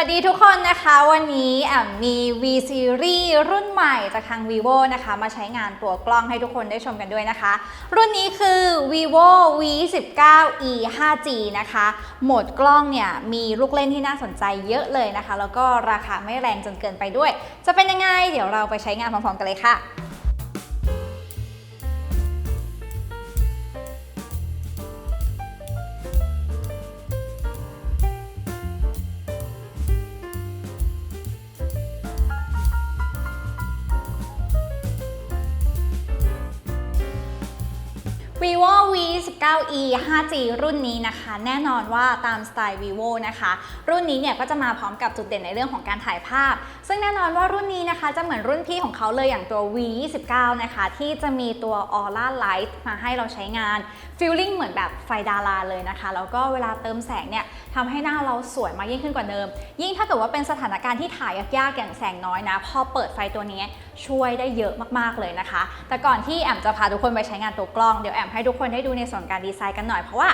วัสดีทุกคนนะคะวันนี้แอมมี V Series รุ่นใหม่จากทาง vivo นะคะมาใช้งานตัวกล้องให้ทุกคนได้ชมกันด้วยนะคะ รุ่นนี้คือ vivo v 1 9 e 5g นะคะโหมดกล้องเนี่ยมีลูกเล่นที่น่าสนใจเยอะเลยนะคะ แล้วก็ราคาไม่แรงจนเกินไปด้วย จะเป็นยังไง เดี๋ยวเราไปใช้งานพร้อมๆกันเลยค่ะ vivo v 1 9 e 5g รุ่นนี้นะคะ แน่นอนว่าตามสไตล์ vivo นะคะ รุ่นนี้เนี่ยก็จะมาพร้อมกับจุดเด่นในเรื่องของการถ่ายภาพ ซึ่งแน่นอนว่ารุ่นนี้นะคะ จะเหมือนรุ่นพี่ของเขาเลยอย่างตัว v 2 9นะคะ ที่จะมีตัว aura light มาให้เราใช้งาน feeling เหมือนแบบไฟดาราเลยนะคะ แล้วก็เวลาเติมแสงเนี่ย ทำให้หน้าเราสวยมากยิ่งขึ้นกว่าเดิม ยิ่งถ้าเกิดว่าเป็นสถานการณ์ที่ถ่ายยากๆอย่างแสงน้อยนะ พอเปิดไฟตัวนี้ช่วยได้เยอะมากๆเลยนะคะ แต่ก่อนที่แอมจะพาทุกคนไปใช้งานตัวกล้อง เดี๋ยวแอมให้ทุกคนได้ดูในส่วนการดีไซน์กันหน่อยเพราะว่า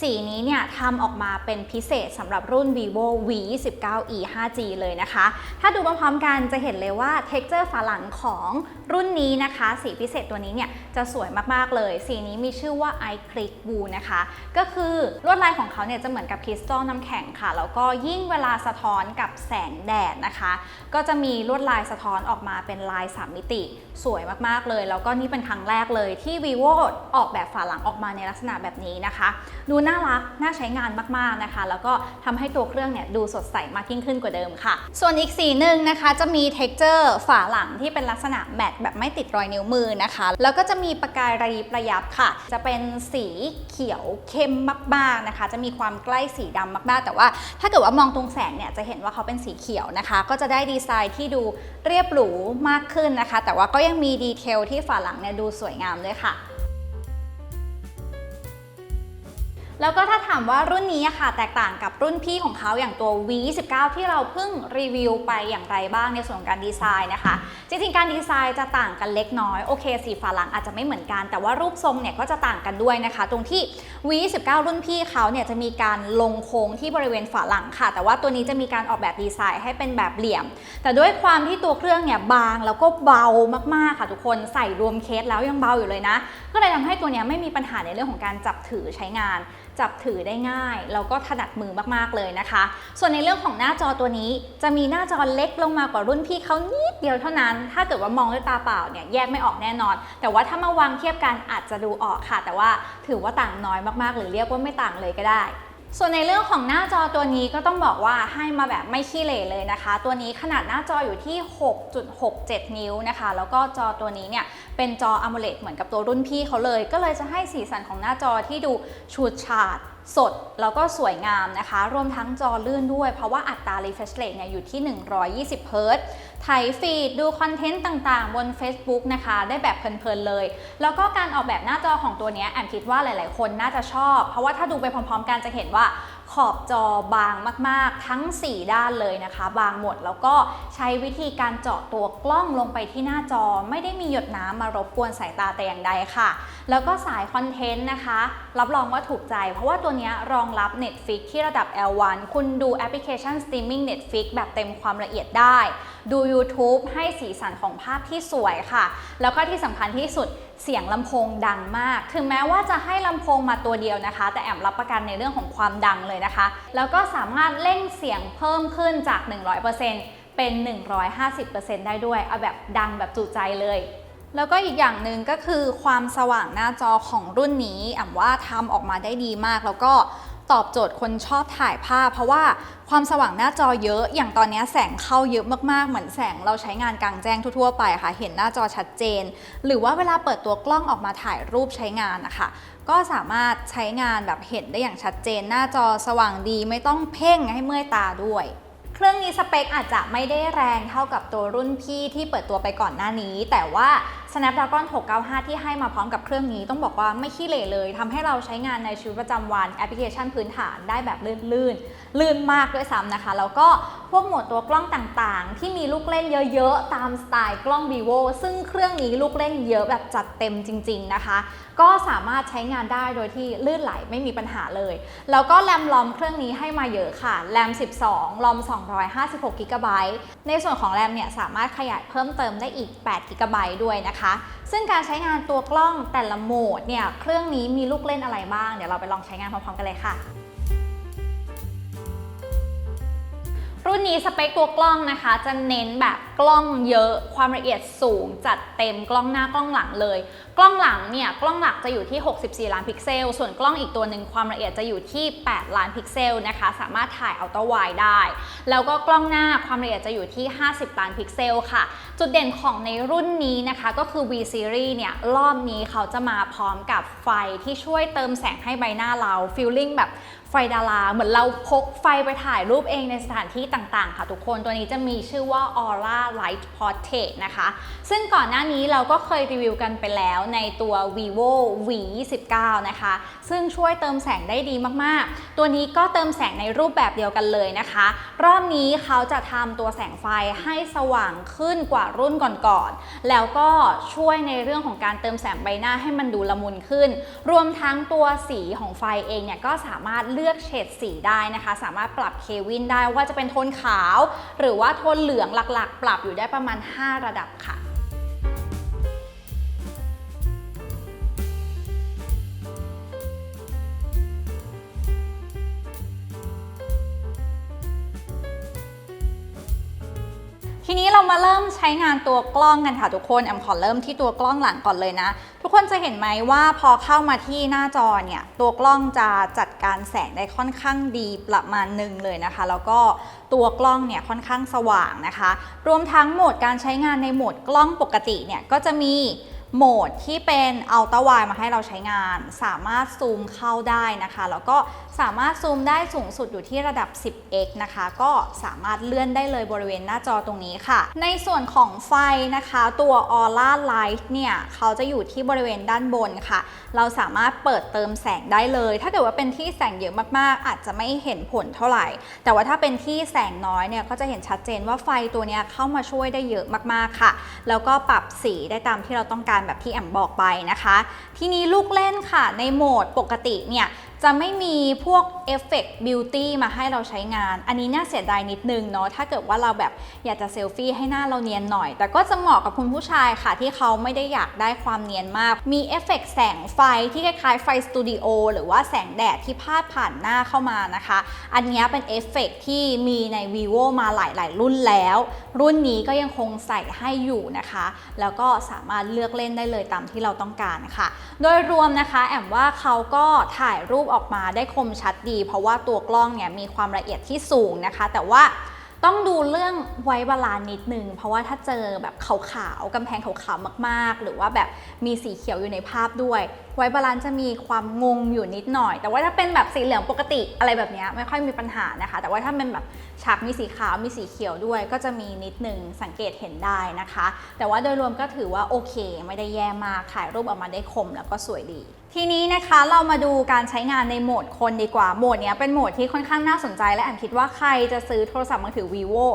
สีนี้เนี่ยทำออกมาเป็นพิเศษสำหรับรุ่น vivo v 1 9 e 5g เลยนะคะ ถ้าดูพร้อมๆกันจะเห็นเลยว่า texture ฝาหลังของ รุ่นนี้นะคะ สีพิเศษตัวนี้เนี่ยจะสวยมากๆเลย สีนี้มีชื่อว่า i click blue นะคะ ก็คือลวดลายของเขาเนี่ยจะเหมือนกับคริสตัลน้ำแข็งค่ะ แล้วก็ยิ่งเวลาสะท้อนกับแสงแดดนะคะ ก็จะมีลวดลายสะท้อนออกมาเป็นลาย3มิติ สวยมากๆเลย แล้วก็นี่เป็นครั้งแรกเลยที่ vivo ออกแบบฝาหลังออกมาในลักษณะแบบนี้นะคะ ดูน่ารักน่าใช้งานมากๆนะคะ แล้วก็ทำให้ตัวเครื่องเนี่ยดูสดใสมากยิ่งขึ้นกว่าเดิมค่ะ ส่วนอีกสีหนึ่งนะคะ จะมี texture ฝาหลังที่เป็นลักษณะแมตต์แบบไม่ติดรอยนิ้วมือนะคะ แล้วก็จะมีประกายระยิบระยับค่ะ จะเป็นสีเขียวเข้มมากๆนะคะ จะมีความใกล้สีดำมากๆ แต่ว่าถ้าเกิดว่ามองตรงแสงเนี่ยจะเห็นว่าเขาเป็นสีเขียวนะคะ ก็จะได้ดีไซน์ที่ดูเรียบหรูมากขึ้นนะคะ แต่ว่าก็ยังมีดีเทลที่ฝาหลังเนี่ยดูสวยงามด้วยค่ะ แล้วก็ถ้าถามว่ารุ่นนี้ค่ะ แตกต่างกับรุ่นพี่ของเขาอย่างตัว V29 ที่เราเพิ่งรีวิวไปอย่างไรบ้างในส่วนของการดีไซน์นะคะ จริงๆ การดีไซน์จะต่างกันเล็กน้อย โอเค สีฝาหลังอาจจะไม่เหมือนกัน แต่ว่ารูปทรงเนี่ยก็จะต่างกันด้วยนะคะ ตรงที่ V29 รุ่นพี่เขาเนี่ยจะมีการลงโค้งที่บริเวณฝาหลังค่ะ แต่ว่าตัวนี้จะมีการออกแบบดีไซน์ให้เป็นแบบเหลี่ยม แต่ด้วยความที่ตัวเครื่องเนี่ยบางแล้วก็เบามากๆค่ะทุกคนใส่รวมเคสแล้วยังเบาอยู่เลยนะ ก็เลยทำให้ตัวนี้ไม่มีปัญหาในเรื่องของการจับถือใช้งาน จับถือได้ง่าย แล้วก็ถนัดมือมากๆเลยนะคะ ส่วนในเรื่องของหน้าจอตัวนี้ จะมีหน้าจอเล็กลงมากว่ารุ่นพี่เขานิดเดียวเท่านั้น ถ้าเกิดว่ามองด้วยตาเปล่าเนี่ยแยกไม่ออกแน่นอน แต่ว่าถ้ามาวางเทียบกันอาจจะดูออกค่ะ แต่ว่าถือว่าต่างน้อยมากๆ หรือเรียกว่าไม่ต่างเลยก็ได้ ส่วนในเรื่องของหน้าจอตัวนี้ก็ต้องบอกว่าให้มาแบบไม่ขี้เหร่เลยนะคะ ตัวนี้ขนาดหน้าจออยู่ที่ 6.67 นิ้วนะคะ แล้วก็จอตัวนี้เนี่ยเป็นจอ AMOLED เหมือนกับตัวรุ่นพี่เขาเลย ก็เลยจะให้สีสันของหน้าจอที่ดูฉูดฉาดสดแล้วก็สวยงามนะคะ รวมทั้งจอลื่นด้วยเพราะว่าอัตรา refresh rate เนี่ยอยู่ที่ 120 Hz ไถฟีดดูคอนเทนต์ต่างๆ บน Facebook นะคะ ได้แบบเพลินๆเลย แล้วก็การออกแบบหน้าจอของตัวนี้แอมคิดว่าหลายๆ คนน่าจะชอบ เพราะว่าถ้าดูไปพร้อมๆ กันจะเห็นว่าขอบจอบางมากๆ ทั้ง 4 ด้านเลยนะคะ บางหมดแล้วก็ใช้วิธีการเจาะตัวกล้องลงไปที่หน้าจอ ไม่ได้มีหยดน้ำมารบกวนสายตาแต่อย่างใดค่ะ แล้วก็สายคอนเทนต์นะคะ รับรองว่าถูกใจ เพราะว่าตัวนี้รองรับ Netflix ที่ระดับ L1 คุณดูแอปพลิเคชัน Streaming Netflix แบบเต็มความละเอียดได้ ดู YouTube ให้สีสันของภาพที่สวยค่ะ แล้วก็ที่สำคัญที่สุดเสียงลำโพงดังมาก ถึงแม้ว่าจะให้ลำโพงมาตัวเดียวนะคะ แต่แอมรับประกันในเรื่องของความดังเลยนะคะ แล้วก็สามารถเร่งเสียงเพิ่มขึ้นจาก 100%เป็น 150%ได้ด้วย เอาแบบดังแบบจุใจเลยแล้วก็อีกอย่างหนึ่งก็คือความสว่างหน้าจอของรุ่นนี้แอมว่าทำออกมาได้ดีมาก แล้วก็ ตอบโจทย์คนชอบถ่ายภาพ เพราะว่าความสว่างหน้าจอเยอะ อย่างตอนนี้แสงเข้าเยอะมากๆ เหมือนแสงเราใช้งานกลางแจ้งทั่วๆไปค่ะ เห็นหน้าจอชัดเจน หรือว่าเวลาเปิดตัวกล้องออกมาถ่ายรูปใช้งานนะคะ ก็สามารถใช้งานแบบเห็นได้อย่างชัดเจน หน้าจอสว่างดีไม่ต้องเพ่งให้เมื่อยตาด้วยเครื่องนี้สเปคอาจจะไม่ได้แรงเท่ากับตัวรุ่นพี่ที่เปิดตัวไปก่อนหน้านี้ แต่ว่า Snapdragon 695 ที่ให้มาพร้อมกับเครื่องนี้ต้องบอกว่าไม่ขี้เหร่เลยทำให้เราใช้งานในชีวิตประจำวันแอปพลิเคชันพื้นฐานได้แบบลื่นๆ ลื่นมากด้วยซ้ำนะคะ แล้วก็พวกโหมดตัวกล้องต่างๆ ที่มีลูกเล่นเยอะๆ ตามสไตล์กล้อง vivo ซึ่งเครื่องนี้ลูกเล่นเยอะแบบจัดเต็มจริง ๆนะคะ ก็สามารถใช้งานได้โดยที่ลื่นไหลไม่มีปัญหาเลย แล้วก็แรมลอมเครื่องนี้ให้มาเยอะค่ะแรม 12ลอม 256 g b ในส่วนของแรมเนี่ยสามารถขยายเพิ่มเติมได้อีก8 g b ด้วยนะคะซึ่งการใช้งานตัวกล้องแต่ละโหมดเนี่ยเครื่องนี้มีลูกเล่นอะไรบ้าง เดี๋ยวเราไปลองใช้งานพร้อมๆกันเลยค่ะรุ่นนี้สเปคตัวกล้องนะคะ จะเน้นแบบกล้องเยอะความละเอียดสูง จัดเต็มกล้องหน้ากล้องหลังเลย กล้องหลังเนี่ยกล้องหลักจะอยู่ที่ 64 ล้านพิกเซล ส่วนกล้องอีกตัวหนึ่งความละเอียดจะอยู่ที่ 8 ล้านพิกเซลนะคะ สามารถถ่ายอัลตร้าไวด์ได้ แล้วก็กล้องหน้าความละเอียดจะอยู่ที่ 50 ล้านพิกเซลค่ะ จุดเด่นของในรุ่นนี้นะคะก็คือ V Series เนี่ยรอบนี้เขาจะมาพร้อมกับไฟที่ช่วยเติมแสงให้ใบหน้าเราฟีลลิ่งแบบไฟดารา เหมือนเราพกไฟไปถ่ายรูปเองในสถานที่ต่างๆ ค่ะทุกคนตัวนี้จะมีชื่อว่า Aura Light Portrait นะคะ ซึ่งก่อนหน้านี้เราก็เคยรีวิวกันไปแล้วในตัว vivo v 2 9นะคะ ซึ่งช่วยเติมแสงได้ดีมากๆ ตัวนี้ก็เติมแสงในรูปแบบเดียวกันเลยนะคะ รอบนี้เขาจะทำตัวแสงไฟให้สว่างขึ้นกว่ารุ่นก่อนๆ แล้วก็ช่วยในเรื่องของการเติมแสงใบหน้าให้มันดูละมุนขึ้น รวมทั้งตัวสีของไฟเองเนี่ยก็สามารถเลือกเฉดสีได้นะคะ สามารถปรับเควินได้ว่าจะเป็นโทนขาว หรือว่าโทนเหลืองหลักๆ ปรับอยู่ได้ประมาณ 5 ระดับค่ะ ทีนี้เรามาเริ่มใช้งานตัวกล้องกันค่ะทุกคนแอมขอเริ่มที่ตัวกล้องหลังก่อนเลยนะ ทุกคนจะเห็นไหมว่าพอเข้ามาที่หน้าจอเนี่ยตัวกล้องจะจัดการแสงได้ค่อนข้างดีประมาณหนึ่งเลยนะคะ แล้วก็ตัวกล้องเนี่ยค่อนข้างสว่างนะคะ รวมทั้งโหมดการใช้งานในโหมดกล้องปกติเนี่ยก็จะมีโหมดที่เป็นอัลตร้าไวมาให้เราใช้งาน สามารถซูมเข้าได้นะคะ แล้วก็ สามารถซูมได้สูงสุดอยู่ที่ระดับ 10x นะคะ ก็สามารถเลื่อนได้เลยบริเวณหน้าจอตรงนี้ค่ะ ในส่วนของไฟนะคะ ตัว Aura Light เนี่ย เขาจะอยู่ที่บริเวณด้านบนค่ะ เราสามารถเปิดเติมแสงได้เลย ถ้าเกิดว่าเป็นที่แสงเยอะมากๆ อาจจะไม่เห็นผลเท่าไหร่ แต่ว่าถ้าเป็นที่แสงน้อยเนี่ย ก็จะเห็นชัดเจนว่าไฟตัวนี้เข้ามาช่วยได้เยอะมากๆค่ะ แล้วก็ปรับสีได้ตามที่เราต้องการแบบที่แอมบอกไปนะคะ ทีนี้ลูกเล่นค่ะ ในโหมดปกติเนี่ย จะไม่มีพวกเอฟเฟกต์บิวตี้มาให้เราใช้งาน อันนี้น่าเสียดายนิดนึงเนาะ ถ้าเกิดว่าเราแบบอยากจะเซลฟี่ให้หน้าเราเนียนหน่อย แต่ก็จะเหมาะกับคุณผู้ชายค่ะ ที่เขาไม่ได้อยากได้ความเนียนมาก มีเอฟเฟกต์แสงไฟที่คล้ายๆไฟสตูดิโอหรือว่าแสงแดดที่พาดผ่านหน้าเข้ามานะคะ อันนี้เป็นเอฟเฟกต์ที่มีใน vivo มาหลายๆ รุ่นแล้ว รุ่นนี้ก็ยังคงใส่ให้อยู่นะคะ แล้วก็สามารถเลือกเล่นได้เลยตามที่เราต้องการค่ะ โดยรวมนะคะ แอมว่าเขาก็ถ่ายรูปอออกมาได้คมชัดดี เพราะว่าตัวกล้องเนี่ยมีความละเอียดที่สูงนะคะ แต่ว่าต้องดูเรื่องไว้บาลานนิดนึง เพราะว่าถ้าเจอแบบขาวๆกำแพงขาวๆมากๆ หรือว่าแบบมีสีเขียวอยู่ในภาพด้วย ไว้บาลานจะมีความงงอยู่นิดหน่อย แต่ว่าถ้าเป็นแบบสีเหลืองปกติอะไรแบบนี้ไม่ค่อยมีปัญหานะคะ แต่ว่าถ้าเป็นแบบฉากมีสีขาวมีสีเขียวด้วย ก็จะมีนิดนึงสังเกตเห็นได้นะคะ แต่ว่าโดยรวมก็ถือว่าโอเค ไม่ได้แย่มากถ่ายรูปออกมาได้คมแล้วก็สวยดี ทีนี้นะคะเรามาดูการใช้งานในโหมดคนดีกว่า โหมดนี้เป็นโหมดที่ค่อนข้างน่าสนใจ และแอมคิดว่าใครจะซื้อโทรศัพท์มือถือ vivo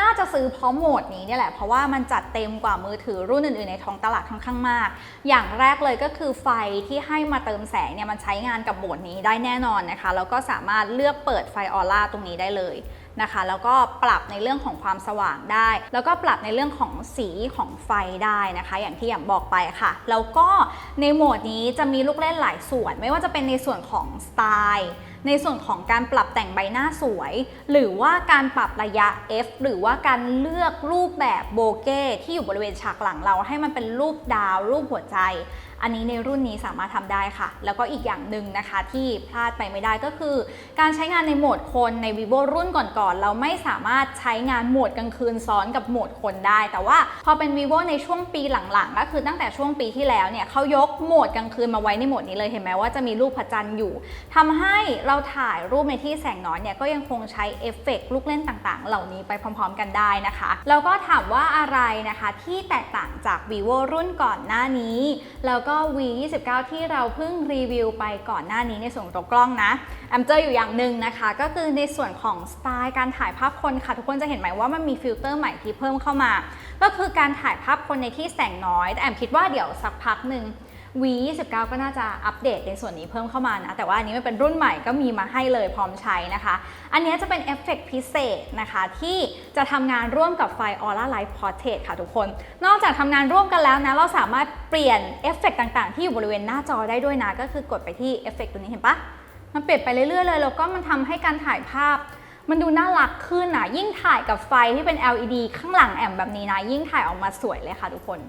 น่าจะซื้อเพราะโหมดนี้เนี่ยแหละเพราะว่ามันจัดเต็มกว่ามือถือรุ่นอื่นๆในท้องตลาดค่อนข้างมาก อย่างแรกเลยก็คือไฟที่ให้มาเติมแสงเนี่ยมันใช้งานกับโหมดนี้ได้แน่นอนนะคะแล้วก็สามารถเลือกเปิดไฟออร่าตรงนี้ได้เลย นะคะ แล้วก็ปรับในเรื่องของความสว่างได้ แล้วก็ปรับในเรื่องของสีของไฟได้นะคะ อย่างที่อย่างบอกไปค่ะ แล้วก็ในโหมดนี้จะมีลูกเล่นหลายส่วน ไม่ว่าจะเป็นในส่วนของสไตล์ ในส่วนของการปรับแต่งใบหน้าสวย หรือว่าการปรับระยะ f หรือว่าการเลือกรูปแบบโบเก้ที่อยู่บริเวณฉากหลังเราให้มันเป็นรูปดาว รูปหัวใจ อันนี้ในรุ่นนี้สามารถทำได้ค่ะ แล้วก็อีกอย่างหนึ่งนะคะที่พลาดไปไม่ได้ก็คือ การใช้งานในโหมดคนใน vivo รุ่นก่อนๆเราไม่สามารถใช้งานโหมดกลางคืนซ้อนกับโหมดคนได้ แต่ว่าพอเป็น vivo ในช่วงปีหลังๆ ก็คือตั้งแต่ช่วงปีที่แล้วเนี่ยเขายกโหมดกลางคืนมาไว้ในโหมดนี้เลยเห็นไหมว่าจะมีรูปพระจันทร์อยู่ทำให้เราถ่ายรูปในที่แสงน้อยเนี่ยก็ยังคงใช้เอฟเฟกต์ลูกเล่นต่างๆ เหล่านี้ไปพร้อมๆ กันได้นะคะแล้วก็ถามว่าอะไรนะคะที่แตกต่างจาก vivo รุ่นก่อนหน้านี้ แล้วก็ v 2 9ที่เราเพิ่งรีวิวไปก่อนหน้านี้ในส่วนตัวกล้องนะแอมเจออยู่อย่างหนึ่งนะคะ ก็คือในส่วนของสไตล์การถ่ายภาพคนค่ะ ทุกคนจะเห็นไหมว่ามันมีฟิลเตอร์ใหม่ที่เพิ่มเข้ามา ก็คือการถ่ายภาพคนในที่แสงน้อยแต่แอมคิดว่าเดี๋ยวสักพักหนึ่ง V 29 ก็น่าจะอัปเดตในส่วนนี้เพิ่มเข้ามานะ แต่ว่าอันนี้มันเป็นรุ่นใหม่ก็มีมาให้เลยพร้อมใช้นะคะ อันนี้จะเป็นเอฟเฟกต์พิเศษนะคะที่จะทำงานร่วมกับไฟ Aura Light Portrait ค่ะทุกคน นอกจากทำงานร่วมกันแล้วนะ เราสามารถเปลี่ยนเอฟเฟกต์ต่างๆ ที่อยู่บริเวณหน้าจอได้ด้วยนะ ก็คือกดไปที่เอฟเฟกต์ตัวนี้เห็นปะมันเปลี่ยนไปเรื่อยๆเลยแล้วก็มันทำให้การถ่ายภาพมันดูน่ารักขึ้นอะ ยิ่งถ่ายกับไฟที่เป็น LED ข้างหลังแอมแบบนี้นะ ยิ่งถ่ายออกมาสวยเลยค่ะทุกคน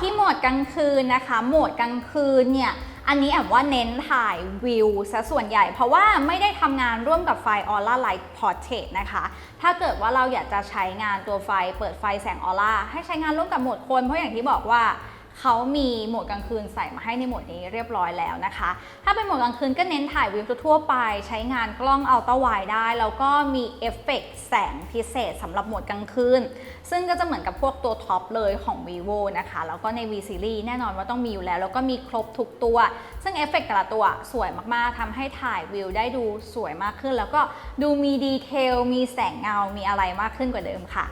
ที่โหมดกลางคืนนะคะ โหมดกลางคืนเนี่ย อันนี้แอบว่าเน้นถ่ายวิวซะส่วนใหญ่ เพราะว่าไม่ได้ทำงานร่วมกับไฟออร่าไลท์พอร์เทตนะคะ ถ้าเกิดว่าเราอยากจะใช้งานตัวไฟเปิดไฟแสงออร่าให้ใช้งานร่วมกับโหมดคน เพราะอย่างที่บอกว่า เขามีโหมดกลางคืนใส่มาให้ในโหมดนี้เรียบร้อยแล้วนะคะ ถ้าเป็นโหมดกลางคืนก็เน้นถ่ายวิวทั่วไป ใช้งานกล้องอัลตร้าไวได้ แล้วก็มีเอฟเฟกต์แสงพิเศษสำหรับโหมดกลางคืน ซึ่งก็จะเหมือนกับพวกตัวท็อปเลยของ vivo นะคะ แล้วก็ใน v series แน่นอนว่าต้องมีอยู่แล้ว แล้วก็มีครบทุกตัว ซึ่งเอฟเฟกต์แต่ละตัวสวยมากๆทำให้ถ่ายวิวได้ดูสวยมากขึ้น แล้วก็ดูมีดีเทลมีแสงเงา มีอะไรมากขึ้นกว่าเดิมค่ะ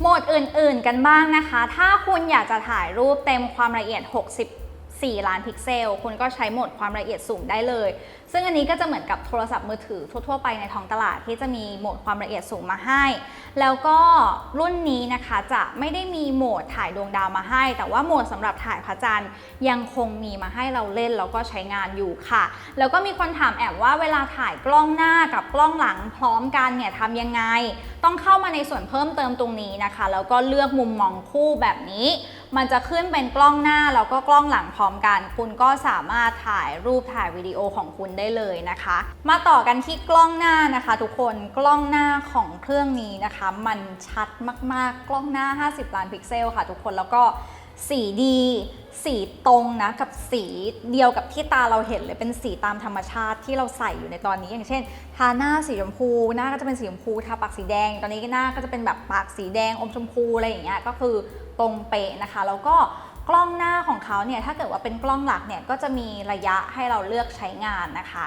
โหมดอื่นๆกันบ้างนะคะ ถ้าคุณอยากจะถ่ายรูปเต็มความละเอียด 60 4 ล้านพิกเซล คุณก็ใช้โหมดความละเอียดสูงได้เลย ซึ่งอันนี้ก็จะเหมือนกับโทรศัพท์มือถือทั่ว ๆ ไปในท้องตลาดที่จะมีโหมดความละเอียดสูงมาให้ แล้วก็รุ่นนี้นะคะจะไม่ได้มีโหมดถ่ายดวงดาวมาให้ แต่ว่าโหมดสำหรับถ่ายพระจันทร์ยังคงมีมาให้เราเล่นแล้วก็ใช้งานอยู่ค่ะ แล้วก็มีคนถามแอบว่าเวลาถ่ายกล้องหน้ากับกล้องหลังพร้อมกันเนี่ยทำยังไง ต้องเข้ามาในส่วนเพิ่มเติมตรงนี้นะคะ แล้วก็เลือกมุมมองคู่แบบนี้ มันจะขึ้นเป็นกล้องหน้าแล้วก็กล้องหลังพร้อมกัน คุณก็สามารถถ่ายรูปถ่ายวิดีโอของคุณได้เลยนะคะ มาต่อกันที่กล้องหน้านะคะ ทุกคนกล้องหน้าของเครื่องนี้นะคะ มันชัดมากๆ กล้องหน้า 50 ล้านพิกเซลค่ะ ทุกคนแล้วก็สีดีสีตรงนะกับสีเดียวกับที่ตาเราเห็นเลยเป็นสีตามธรรมชาติที่เราใส่อยู่ในตอนนี้ อย่างเช่น ทาหน้าสีชมพูหน้าก็จะเป็นสีชมพูทาปากสีแดง ตอนนี้หน้าก็จะเป็นแบบปากสีแดงอมชมพูอะไรอย่างเงี้ยก็คือ ตรงเป๊ะนะคะ แล้วก็กล้องหน้าของเขาเนี่ยถ้าเกิดว่าเป็นกล้องหลักเนี่ยก็จะมีระยะให้เราเลือกใช้งานนะคะ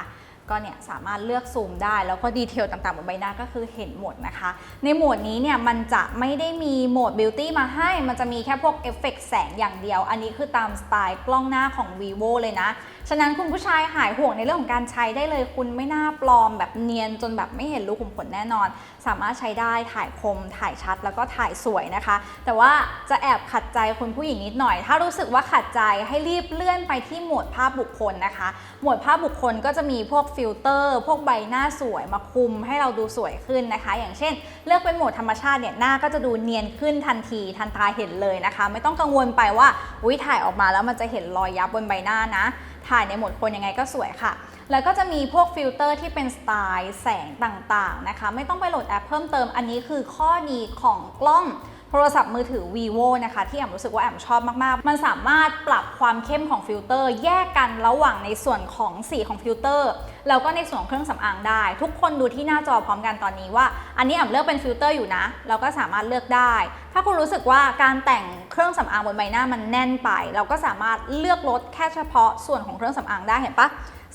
ก็เนี่ยสามารถเลือกซูมได้ แล้วก็ดีเทลต่างๆบนใบหน้าก็คือเห็นหมดนะคะ ในโหมดนี้เนี่ยมันจะไม่ได้มีโหมดบิวตี้มาให้ มันจะมีแค่พวกเอฟเฟกต์แสงอย่างเดียว อันนี้คือตามสไตล์กล้องหน้าของ vivo เลยนะ ฉะนั้นคุณผู้ชายหายห่วงในเรื่องของการใช้ได้เลย คุณไม่น่าปลอมแบบเนียนจนแบบไม่เห็นรูขุมขนแน่นอน สามารถใช้ได้ถ่ายคม ถ่ายชัดแล้วก็ถ่ายสวยนะคะ แต่ว่าจะแอบขัดใจคุณผู้หญิงนิดหน่อย ถ้ารู้สึกว่าขัดใจให้รีบเลื่อนไปที่โหมดภาพบุคคลนะคะ โหมดภาพบุคคลก็จะมีพวกฟิลเตอร์ พวกใบหน้าสวยมาคุมให้เราดูสวยขึ้นนะคะ อย่างเช่น เลือกเป็นโหมดธรรมชาติเนี่ยหน้าก็จะดูเนียนขึ้นทันทีทันตาเห็นเลยนะคะ ไม่ต้องกังวลไปว่าอุ้ยถ่ายออกมาแล้วมันจะเห็นรอยยับบนใบหน้านะ ถ่ายในโหมดคนยังไงก็สวยค่ะแล้วก็จะมีพวกฟิลเตอร์ที่เป็นสไตล์แสงต่างๆนะคะ ไม่ต้องไปโหลดแอปเพิ่มเติมอันนี้คือข้อดีของกล้อง โทรศัพท์มือถือ vivo นะคะที่แอมรู้สึกว่าแอมชอบมาก ๆ มันสามารถปรับความเข้มของฟิลเตอร์ แยกกันระหว่างในส่วนของสีของฟิลเตอร์ แล้วก็ในส่วนของเครื่องสำอางได้ ทุกคนดูที่หน้าจอพร้อมกันตอนนี้ว่า อันนี้แอมเลือกเป็นฟิลเตอร์อยู่นะ เราก็สามารถเลือกได้ ถ้าคุณรู้สึกว่าการแต่งเครื่องสำอางบนใบหน้ามันแน่นไป เราก็สามารถเลือกลดแค่เฉพาะส่วนของเครื่องสำอางได้เห็นปะ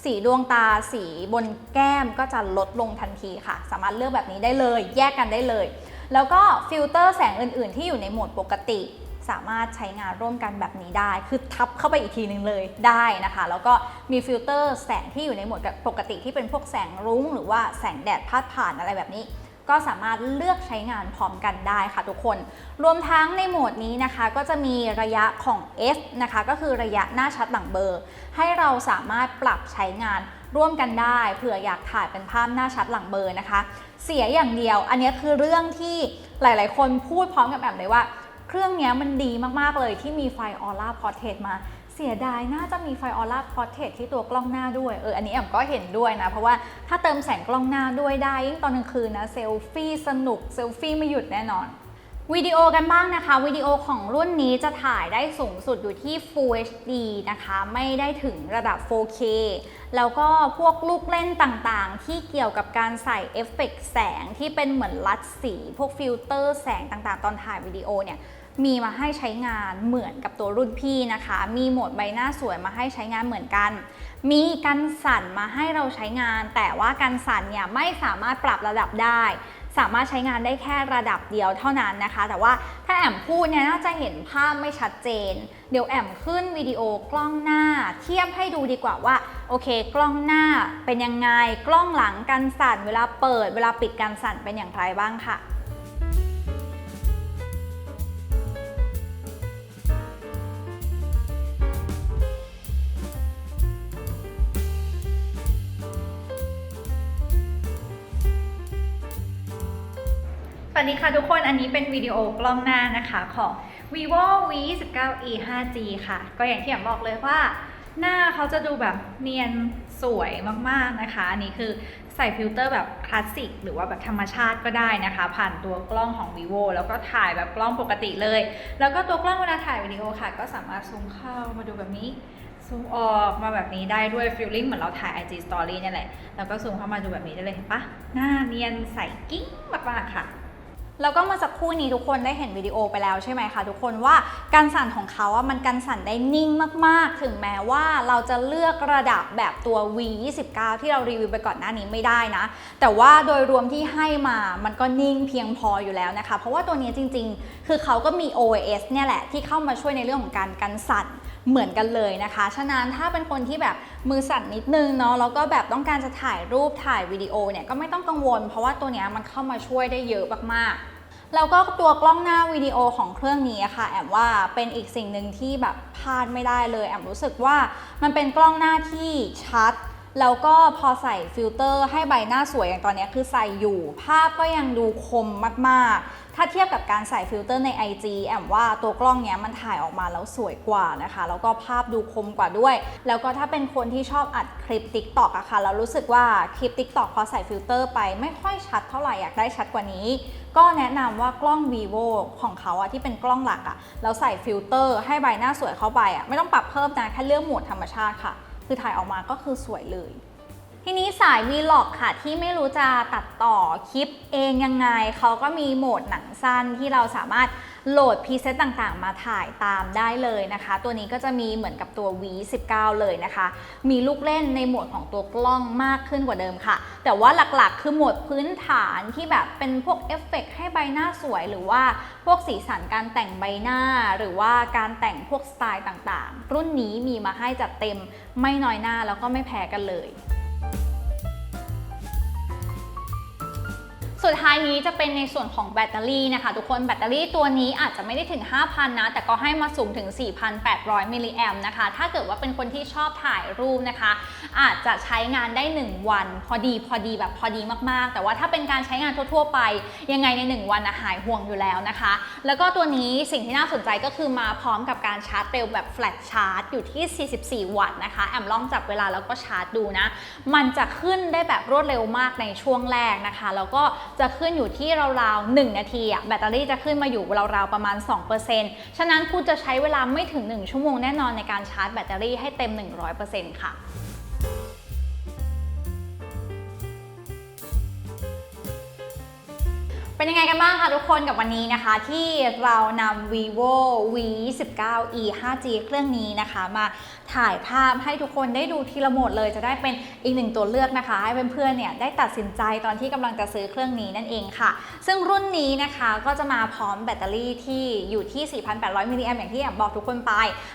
สีดวงตาสีบนแก้มก็จะลดลงทันทีค่ะ สามารถเลือกแบบนี้ได้เลย แยกกันได้เลย แล้วก็ฟิลเตอร์แสงอื่น ๆ ที่อยู่ในโหมดปกติ สามารถใช้งานร่วมกันแบบนี้ได้ คือทับเข้าไปอีกทีหนึ่งเลยได้นะคะ แล้วก็มีฟิลเตอร์แสงที่อยู่ในโหมดปกติที่เป็นพวกแสงรุ้ง หรือว่าแสงแดดพาดผ่านอะไรแบบนี้ก็สามารถเลือกใช้งานพร้อมกันได้ค่ะทุกคน รวมทั้งในโหมดนี้นะคะ ก็จะมีระยะของ f นะคะ ก็คือระยะหน้าชัดหลังเบลอร์ ให้เราสามารถปรับใช้งาน ร่วมกันได้เผื่ออยากถ่ายเป็นภาพหน้าชัดหลังเบอร์นะคะ เสียอย่างเดียว อันนี้คือเรื่องที่หลาย ๆ คนพูดพร้อมกับแอมเลยว่า เครื่องนี้มันดีมาก ๆ เลยที่มีไฟออร่าพอร์เทรตมาเสียดายน่าจะมีไฟออร่าพอร์เทรตที่ตัวกล้องหน้าด้วย เออ อันนี้แอมก็เห็นด้วยนะ เพราะว่าถ้าเติมแสงกล้องหน้าด้วยได้ยิ่งตอนกลางคืนนะเซลฟี่สนุกเซลฟี่ไม่หยุดแน่นอน วิดีโอกันบ้างนะคะวิดีโอของรุ่นนี้จะถ่ายได้สูงสุดอยู่ที่ Full HD นะคะ ไม่ได้ถึงระดับ 4K แล้วก็พวกลูกเล่นต่างๆ ที่เกี่ยวกับการใส่เอฟเฟกต์แสงที่เป็นเหมือนลัดสี พวกฟิลเตอร์แสงต่างๆ ตอนถ่ายวิดีโอเนี่ยมีมาให้ใช้งานเหมือนกับตัวรุ่นพี่นะคะ มีโหมดใบหน้าสวยมาให้ใช้งานเหมือนกัน มีกันสั่นมาให้เราใช้งาน แต่ว่ากันสั่นเนี่ยไม่สามารถปรับระดับได้ สามารถใช้งานได้แค่ระดับเดียวเท่านั้นนะคะ แต่ว่าถ้าแอมพูดเนี่ยน่าจะเห็นภาพไม่ชัดเจน เดี๋ยวแอมขึ้นวิดีโอกล้องหน้า เทียบให้ดูดีกว่าว่าโอเค กล้องหน้าเป็นยังไง กล้องหลังกันสั่น เวลาเปิด เวลาปิดกันสั่นเป็นอย่างไรบ้างค่ะ สวัสดีค่ะทุกคน อันนี้เป็นวิดีโอกล้องหน้านะคะของ vivo v 2 9 e 5g ค่ะ ก็อย่างที่แอมบอกเลยว่า หน้าเขาจะดูแบบเนียนสวยมากๆนะคะ อันนี้คือใส่ฟิลเตอร์แบบคลาสสิกหรือว่าแบบธรรมชาติก็ได้นะคะ ผ่านตัวกล้องของ vivo แล้วก็ถ่ายแบบกล้องปกติเลย แล้วก็ตัวกล้องเวลาถ่ายวิดีโอค่ะ ก็สามารถซูมเข้ามาดูแบบนี้ซูมออกมาแบบนี้ได้ด้วยฟีลลิ่งเหมือนเราถ่าย IG Story เนี่ยแหละแล้วก็ซูมเข้ามาดูแบบนี้ได้เลยเห็นปะหน้าเนียนใสกิ้งมากๆค่ะ แล้วก็เมื่อสักครู่นี้ทุกคนได้เห็นวิดีโอไปแล้วใช่ไหมคะทุกคนว่าการสั่นของเขาอะมันการสั่นได้นิ่งมากๆ ถึงแม้ว่าเราจะเลือกระดับแบบตัว V 2 9 ที่เรารีวิวไปก่อนหน้านี้ไม่ได้นะ แต่ว่าโดยรวมที่ให้มามันก็นิ่งเพียงพออยู่แล้วนะคะ เพราะว่าตัวนี้จริงๆ คือเขาก็มี OS เนี่ยแหละที่เข้ามาช่วยในเรื่องของการกันสั่น เหมือนกันเลยนะคะ ฉะนั้นถ้าเป็นคนที่แบบมือสั่นนิดนึงเนาะแล้วก็แบบต้องการจะถ่ายรูปถ่ายวิดีโอเนี่ยก็ไม่ต้องกังวล เพราะว่าตัวเนี้ยมันเข้ามาช่วยได้เยอะมากๆแล้วก็ตัวกล้องหน้าวิดีโอของเครื่องนี้ค่ะ แอมว่าเป็นอีกสิ่งหนึ่งที่แบบพลาดไม่ได้เลย แอมรู้สึกว่ามันเป็นกล้องหน้าที่ชัด แล้วก็พอใส่ฟิลเตอร์ให้ใบหน้าสวยอย่างตอนนี้คือใส่อยู่ ภาพก็ยังดูคมมากๆ ถ้าเทียบกับการใส่ฟิลเตอร์ใน IG แอมว่าตัวกล้องเนี้ยมันถ่ายออกมาแล้วสวยกว่านะคะ แล้วก็ภาพดูคมกว่าด้วย แล้วก็ถ้าเป็นคนที่ชอบอัดคลิป TikTok อะค่ะเรารู้สึกว่าคลิป TikTok พอใส่ฟิลเตอร์ไปไม่ค่อยชัดเท่าไหร่อยากได้ชัดกว่านี้ ก็แนะนำว่ากล้อง vivo ของเขาอะที่เป็นกล้องหลักอะแล้วใส่ฟิลเตอร์ให้ใบหน้าสวยเข้าไปอะไม่ต้องปรับเพิ่มนะแค่เลือกโหมดธรรมชาติค่ะ คือถ่ายออกมาก็คือสวยเลย ทีนี้สาย Vlog ค่ะ ที่ไม่รู้จะตัดต่อคลิปเองยังไง เขาก็มีโหมดหนังสั้นที่เราสามารถโหลดพรีเซตต่างๆ มาถ่ายตามได้เลยนะคะ ตัวนี้ก็จะมีเหมือนกับตัว V19 เลยนะคะ มีลูกเล่นในโหมดของตัวกล้องมากขึ้นกว่าเดิมค่ะ แต่ว่าหลักๆ คือโหมดพื้นฐานที่แบบเป็นพวกเอฟเฟกต์ให้ใบหน้าสวย หรือว่าพวกสีสันการแต่งใบหน้า หรือว่าการแต่งพวกสไตล์ต่างๆ รุ่นนี้มีมาให้จัดเต็มไม่น้อยหน้าแล้วก็ไม่แพ้กันเลย สุดท้ายนี้จะเป็นในส่วนของแบตเตอรี่นะคะ ทุกคนแบตเตอรี่ตัวนี้อาจจะไม่ได้ถึง 5,000 นะ แต่ก็ให้มาสูงถึง 4,800 มิลลิแอมนะคะ ถ้าเกิดว่าเป็นคนที่ชอบถ่ายรูปนะคะ อาจจะใช้งานได้ 1 วัน พอดีพอดีแบบพอดีมากๆ แต่ว่าถ้าเป็นการใช้งานทั่วๆ ไป ยังไงใน 1 วันนะหายห่วงอยู่แล้วนะคะ แล้วก็ตัวนี้สิ่งที่น่าสนใจก็คือมาพร้อมกับการชาร์จเร็วแบบแฟลชชาร์จอยู่ที่ 44 วัตต์นะคะ แอมลองจับเวลาแล้วก็ชาร์จดูนะ มันจะขึ้นได้แบบรวดเร็วมากในช่วงแรกนะคะ แล้วก็จะขึ้นอยู่ที่ราวๆ1นาทีอะแบตเตอรี่จะขึ้นมาอยู่ราวๆประมาณ 2%ฉะนั้นคุณจะใช้เวลาไม่ถึง 1 ชั่วโมงแน่นอนในการชาร์จแบตเตอรี่ให้เต็ม 100%ค่ะเป็นยังไงกันบ้างคะทุกคนกับวันนี้นะคะ ที่เรานำ vivo v 1 9 e 5g เครื่องนี้นะคะ มาถ่ายภาพให้ทุกคนได้ดูทีละโหมดเลย จะได้เป็นอีกหนึ่งตัวเลือกนะคะ ให้เพื่อนๆเนี่ยได้ตัดสินใจตอนที่กำลังจะซื้อเครื่องนี้นั่นเองค่ะ ซึ่งรุ่นนี้นะคะก็จะมาพร้อมแบตเตอรี่ที่อยู่ที่ 4,800 มิลลิแอมอย่างที่แอมบอกทุกคนไป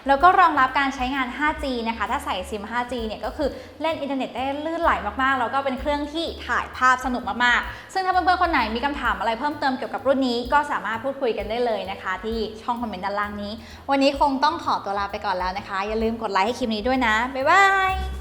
แล้วก็รองรับการใช้งาน 5G นะคะ ถ้าใส่ซิม 5G เนี่ยก็คือเล่นอินเทอร์เน็ตได้ลื่นไหลมากๆ แล้วก็เป็นเครื่องที่ถ่ายภาพสนุกมากๆ ซึ่งถ้าเพื่อนๆคนไหนมีคำถามอะไรเพิ่มเติมเกี่ยวกับรุ่นนี้ก็สามารถพูดคุยกันได้เลยนะคะ ที่ช่องคอมเมนต์ด้านล่างนี้ วันนี้คงต้องขอตัวลาไปก่อนแล้วนะคะ อย่าลืมกดไลค์ให้คลิปนี้ด้วยนะ บ๊ายบาย